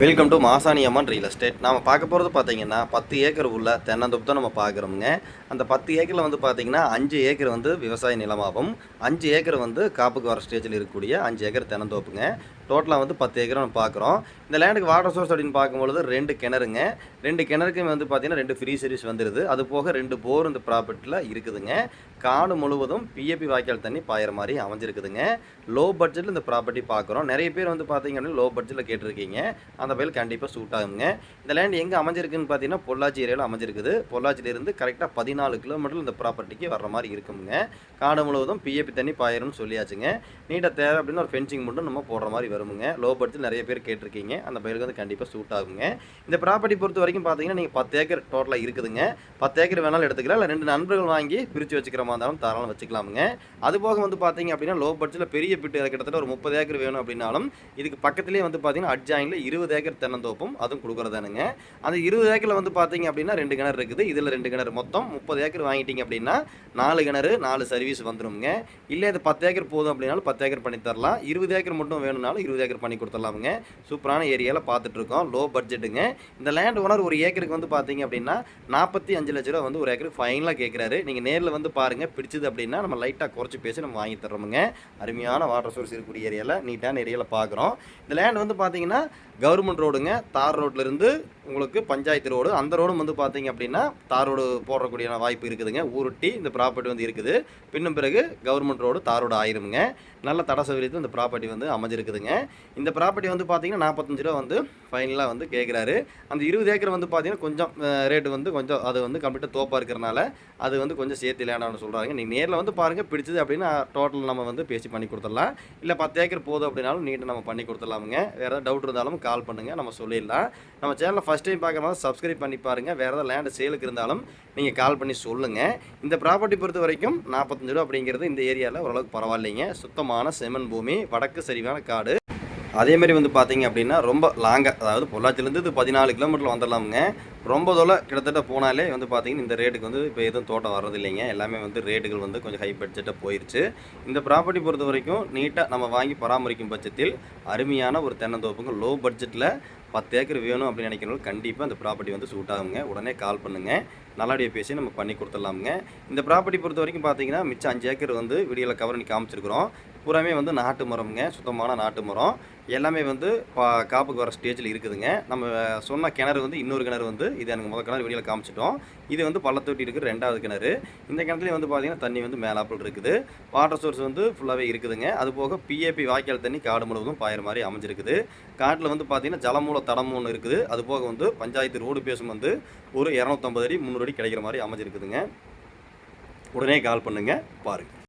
Welcome to Masani Amman real estate நாம் பார்க்க போகிறது பார்த்தீங்கன்னா பத்து ஏக்கர் உள்ள தென்னந்தோப்பு தான் நம்ம பார்க்குறோமுங்க. அந்த பத்து ஏக்கரில் வந்து பார்த்தீங்கன்னா அஞ்சு ஏக்கர் வந்து விவசாய நிலமாகும். அஞ்சு ஏக்கர் வந்து காப்புக்கு வர ஸ்டேஜில் இருக்கக்கூடிய அஞ்சு ஏக்கர் தென்னந்தோப்புங்க. டோட்டலாக வந்து பத்து ஏக்கர் நம்ம பார்க்குறோம் இந்த லேண்டுக்கு வாட்டர் சோர்ஸ் அப்படின்னு பார்க்கும்பொழுது ரெண்டு கிணறுங்க. ரெண்டு கிணறுக்குமே வந்து பார்த்தீங்கன்னா ரெண்டு ஃப்ரீ சர்வீஸ் வந்துடுது அது போக ரெண்டு போர் இந்த ப்ராப்பர்ட்டியில் இருக்குதுங்க. காடு முழுவதும் பிஏபி வாய்க்கால் தண்ணி பாயிற மாதிரி அமைஞ்சிருக்குதுங்க. லோ பட்ஜெட்டில் இந்த ப்ராப்பர்ட்டி பார்க்குறோம் நிறைய பேர் வந்து பார்த்தீங்க அப்படின்னா லோ பட்ஜெட்டில் கேட்டிருக்கீங்க. அந்த பயில் கண்டிப்பாக சூட் ஆகுங்க. இந்த லேண்ட் எங்கே அமைஞ்சிருக்குன்னு பார்த்தீங்கன்னா பொள்ளாச்சி ஏரியாவில் அமைஞ்சிருக்குது. பொள்ளாச்சியிலேருந்து கரெக்டாக பதினாலு கிலோமீட்டர் இந்த ப்ராப்பர்ட்டிக்கு வர்ற மாதிரி இருக்குங்க. காடு முழுவதும் பிஏபி தண்ணி பாயிரம்னு சொல்லியாச்சுங்க. நீட்டாக தேவை அப்படின்னு ஒரு ஃபென்சிங் மட்டும் நம்ம போடுற மாதிரி வருமுங்க. லோ பட்ஜெட் நிறைய பேர் கேட்டிருக்கீங்க. அந்த பயிருக்கு வந்து கண்டிப்பாக சூட் ஆகுங்க. இந்த ப்ராப்பர்ட்டி பொறுத்த வரைக்கும் பார்த்தீங்கன்னா நீங்கள் பத்து ஏக்கர் டோட்டலாக இருக்குதுங்க. பத்து ஏக்கர் வேணாலும் எடுத்துக்கலாம். இல்லை ரெண்டு நண்பர்கள் வாங்கி பிரித்து வச்சுக்கிற மாதிரி இருந்தாலும் தாராளம் வச்சுக்கலாமுங்க. அது போக வந்து பார்த்தீங்க அப்படின்னா லோ பட்ஜெட்டில் பெரிய பிட்டு கிட்டத்தட்ட ஒரு முப்பது ஏக்கர் வேணும் அப்படின்னாலும் இதுக்கு பக்கத்துலேயே வந்து பார்த்தீங்கன்னா அட்ஜாயினில் இருபது ஏக்கர் தென்னந்தோப்பும் அதுவும் கொடுக்குறதானுங்க. அந்த இருபது ஏக்கரில் வந்து பார்த்தீங்க அப்படின்னா ரெண்டு கிணறு இருக்குது. இதில் ரெண்டு கிணறு மொத்தம் முப்பது ஏக்கர் வாங்கிட்டீங்க அப்படின்னா நாலு கிணறு நாலு சர்வீஸ் வந்துடும்ங்க இல்லை இது பத்து ஏக்கர் போதும் அப்படின்னாலும் பத்து ஏக்கர் பண்ணி தரலாம் இருபது ஏக்கர் மட்டும் வேணும்னாலும் இருபது ஏக்கர் பண்ணி கொடுத்துடலாமுங்க. சூப்பரான ஏரியாவில் பார்த்துட்ருக்கோம் லோ பட்ஜெட்டுங்க இந்த லேண்ட் ஓனர் ஒரு ஏக்கருக்கு வந்து பார்த்தீங்க அப்படின்னா நாற்பத்தி அஞ்சு லட்ச ரூபா வந்து ஒரு ஏக்கருக்கு ஃபைனலாக கேட்குறாரு நீங்கள் நேரில் வந்து பாருங்கள் பிடிச்சது அப்படின்னா நம்ம லைட்டாக குறைச்சி பேசி நம்ம வாங்கி தர்றோமுங்க. அருமையான வாட்டர் சோர்ஸ் இருக்கக்கூடிய ஏரியாவில் நீட்டான ஏரியாவில் பார்க்குறோம் இந்த லேண்ட் வந்து பார்த்தீங்கன்னா கவர்மெண்ட் ரோடுங்க தார் ரோட்லேருந்து உங்களுக்கு பஞ்சாயத்து ரோடு அந்த ரோடும் வந்து பார்த்தீங்க அப்படின்னா தார் ரோடு போடுறக்கூடிய வாய்ப்பு இருக்குதுங்க. ஊருட்டி இந்த ப்ராப்பர்ட்டி வந்து இருக்குது. பின்னும் பிறகு கவர்மெண்ட் ரோடு தார் ரோடு ஆயிருமுங்க. நல்ல தட சௌகரியத்தில் இந்த ப்ராப்பர்ட்டி வந்து அமைஞ்சிருக்குதுங்க. இந்த ப்ராப்பர்ட்டி வந்து பார்த்தீங்கன்னா நாற்பத்தஞ்சு ரூபா வந்து ஃபைனலாக வந்து கேட்குறாரு அந்த இருபது ஏக்கர் வந்து பார்த்தீங்கன்னா கொஞ்சம் ரேட்டு வந்து கொஞ்சம் அது வந்து கம்ப்ளீட்டாக தோப்பாக இருக்கிறனால அது வந்து கொஞ்சம் சேர்த்து லேண்டான்னு சொல்கிறாங்க நீங்கள் நேரில் வந்து பாருங்கள் பிடிச்சது அப்படின்னா டோட்டல் நம்ம வந்து பேசி பண்ணி கொடுத்துடலாம். இல்லை பத்து ஏக்கர் போதும் அப்படின்னாலும் நீட்டாக நம்ம பண்ணி கொடுத்துடலாமுங்க வேறு ஏதாவது டவுட் இருந்தாலும் கால் பண்ணுங்கள் நம்ம சொல்லிடலாம். நம்ம சேனலை ஃபஸ்ட் டைம் பார்க்குறனால சப்ஸ்கிரைப் பண்ணி பாருங்கள் வேறு ஏதாவது லேண்டு சேலுக்கு இருந்தாலும் நீங்கள் கால் பண்ணி சொல்லுங்கள் இந்த ப்ராப்பர்ட்டி பொறுத்த வரைக்கும் நாற்பத்தஞ்சு ரூபா அப்படிங்கிறது இந்த ஏரியாவில் ஓரளவுக்கு பரவாயில்லைங்க. சுத்தமான செம்மன் பூமி வடக்கு சரிவான காடு. அதே மாதிரி வந்து பார்த்தீங்க அப்படின்னா ரொம்ப லாங்காக அதாவது பொள்ளாச்சிலேருந்து இது பதினாலு கிலோமீட்டர் வந்துடலாமுங்க. ரொம்ப தூரம் கிட்டத்தட்ட போனாலே வந்து பார்த்தீங்கன்னா இந்த ரேட்டுக்கு வந்து இப்போ எதுவும் தோட்டம் வர்றது இல்லைங்க எல்லாமே வந்து ரேட்டுகள் வந்து கொஞ்சம் ஹை பட்ஜெட்டாக போயிடுச்சு இந்த ப்ராப்பர்ட்டி பொறுத்த வரைக்கும் நீட்டாக நம்ம வாங்கி பராமரிக்கும் பட்சத்தில் அருமையான ஒரு தென்னந்தோப்புங்க. லோ பட்ஜெட்டில் பத்து ஏக்கர் வேணும் அப்படின்னு நினைக்கிறவங்க கண்டிப்பாக அந்த ப்ராப்பர்ட்டி வந்து சூட் ஆகுங்க. உடனே கால் பண்ணுங்கள் நல்லபடியாக பேசி நம்ம பண்ணி கொடுத்துடலாமுங்க. இந்த ப்ராப்பர்ட்டி பொறுத்த வரைக்கும் பார்த்தீங்கன்னா மிச்சம் அஞ்சு ஏக்கர் வந்து வீடியோவில் கவர் பண்ணி காமிச்சிருக்கிறோம். பூராமே வந்து நாட்டு மரம்ங்க. சுத்தமான நாட்டு மரம். எல்லாமே வந்து பா காப்புக்கு வர ஸ்டேஜில் இருக்குதுங்க. நம்ம சொன்ன கிணறு வந்து இன்னொரு கிணறு வந்து இது எனக்கு முதல் கிணறு வெளியில் காமிச்சிட்டோம். இது வந்து பள்ளத்தொட்டி இருக்கிற ரெண்டாவது கிணறு. இந்த கிணத்துலேயும் வந்து பார்த்தீங்கன்னா தண்ணி வந்து மேலாப்பில் இருக்குது. வாட்டர் சோர்ஸ் வந்து ஃபுல்லாகவே இருக்குதுங்க. அது போக பிஏபி வாய்க்கால் தண்ணி காடு முழுவதும் பாயிற மாதிரி அமைஞ்சிருக்குது. காட்டில் வந்து பார்த்தீங்கன்னா ஜலமூல தடம் ஒன்று இருக்குது. அது போக வந்து பஞ்சாயத்து ரோடு பேசும் வந்து ஒரு இரநூத்தம்பது அடி முந்நூறு அடி கிடைக்கிற மாதிரி அமைஞ்சிருக்குதுங்க. உடனே கால் பண்ணுங்கள் பாருங்கள்